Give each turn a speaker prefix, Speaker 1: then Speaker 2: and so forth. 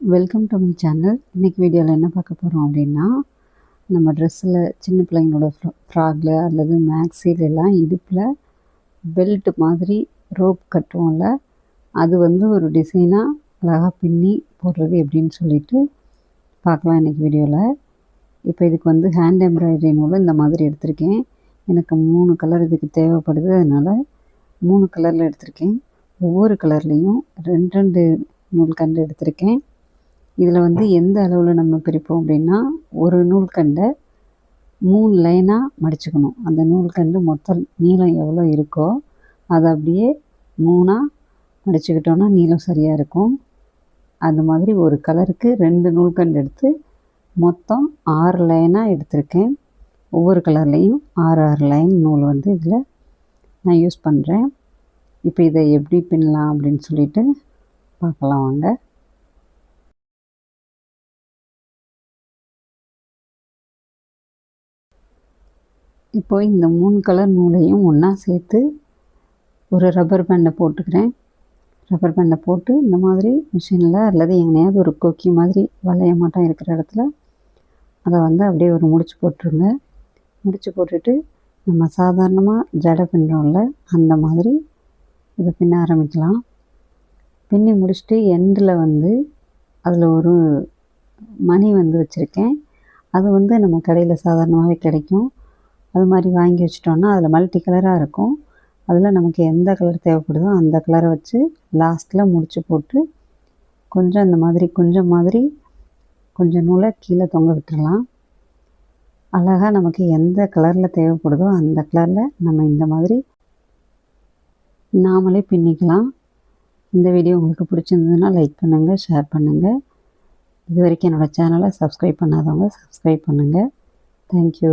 Speaker 1: Welcome to my channel இன்றைக்கி வீடியோவில் என்ன பார்க்க போகிறோம் அப்படின்னா நம்ம ட்ரெஸ்ஸில் சின்ன பிள்ளைங்களோட ஃப்ராகில் அல்லது மேக்ஸில எல்லாம் இடுப்பில் பெல்ட் மாதிரி ரோப் கட்டுவோம்ல. அது வந்து ஒரு டிசைனாக அழகாக பின்னி போடுறது எப்படின்னு சொல்லிட்டு பார்க்கலாம் இன்றைக்கி வீடியோவில் இப்போ இதுக்கு வந்து ஹேண்ட் எம்ப்ராய்டரி நூல் இந்த மாதிரி எடுத்திருக்கேன். எனக்கு மூணு கலர் இதுக்கு தேவைப்படுது அதனால் மூணு கலரில் எடுத்திருக்கேன். ஒவ்வொரு கலர்லேயும் ரெண்டு ரெண்டு நூல் கண்டு எடுத்திருக்கேன். இதில் வந்து எந்த அளவில் நம்ம பிரிப்போம் அப்படின்னா ஒரு நூல்கண்டை மூணு லைனாக மடிச்சுக்கணும். அந்த நூல்கண்டு மொத்தம் நீளம் எவ்வளோ இருக்கோ அதை அப்படியே மூணாக மடிச்சுக்கிட்டோன்னா நீளம் சரியாக இருக்கும். அந்த மாதிரி ஒரு கலருக்கு ரெண்டு நூல்கண்டு எடுத்து மொத்தம் ஆறு லைனாக எடுத்திருக்கேன். ஒவ்வொரு கலர்லேயும் ஆறு ஆறு லைன் நூல் வந்து இதில் நான் யூஸ் பண்ணுறேன் இப்போ இதை எப்படி பின்னலாம் அப்படின்னு சொல்லிட்டு பார்க்கலாம் வாங்க. இப்போ இந்த மூணு கலர் நூலையும் ஒன்றா சேர்த்து ஒரு ரப்பர் பேண்டை போட்டுக்கிறேன். ரப்பர் பேண்டை போட்டு இந்த மாதிரி மிஷினில் அல்லது எங்கேயாவது ஒரு கொக்கி மாதிரி வளைய மாட்டம் இருக்கிற இடத்துல அதை வந்து அப்படியே ஒரு முடிச்சு போட்டுருங்க. முடிச்சு போட்டுட்டு நம்ம சாதாரணமாக ஜடை பின்னுறோம்ல அந்த மாதிரி இதை பின்ன ஆரம்பிக்கலாம். பின்னி முடிச்சுட்டு எண்டில் வந்து அதில் ஒரு மணி வந்து வச்சுருக்கேன். அது வந்து நம்ம கடையில் சாதாரணமாகவே கிடைக்கும். அது மாதிரி வாங்கி வச்சிட்டோன்னா அதில் மல்டி கலராக இருக்கும். அதில் நமக்கு எந்த கலர் தேவைப்படுதோ அந்த கலரை வச்சு லாஸ்ட்டில் முடிச்சு போட்டு கொஞ்சம் இந்த மாதிரி கொஞ்சம் மாதிரி கொஞ்சம் நூலை கீழே தொங்க விட்டுடலாம் அழகாக நமக்கு எந்த கலரில் தேவைப்படுதோ அந்த கலரில் நம்ம இந்த மாதிரி நாமளே பின்னிக்கலாம். இந்த வீடியோ உங்களுக்கு பிடிச்சிருந்ததுன்னா லைக் பண்ணுங்கள் ஷேர் பண்ணுங்கள் இது வரைக்கும் என்னோடய சேனலை சப்ஸ்கிரைப் பண்ணாதவங்க சப்ஸ்கிரைப் பண்ணுங்கள் தேங்க்யூ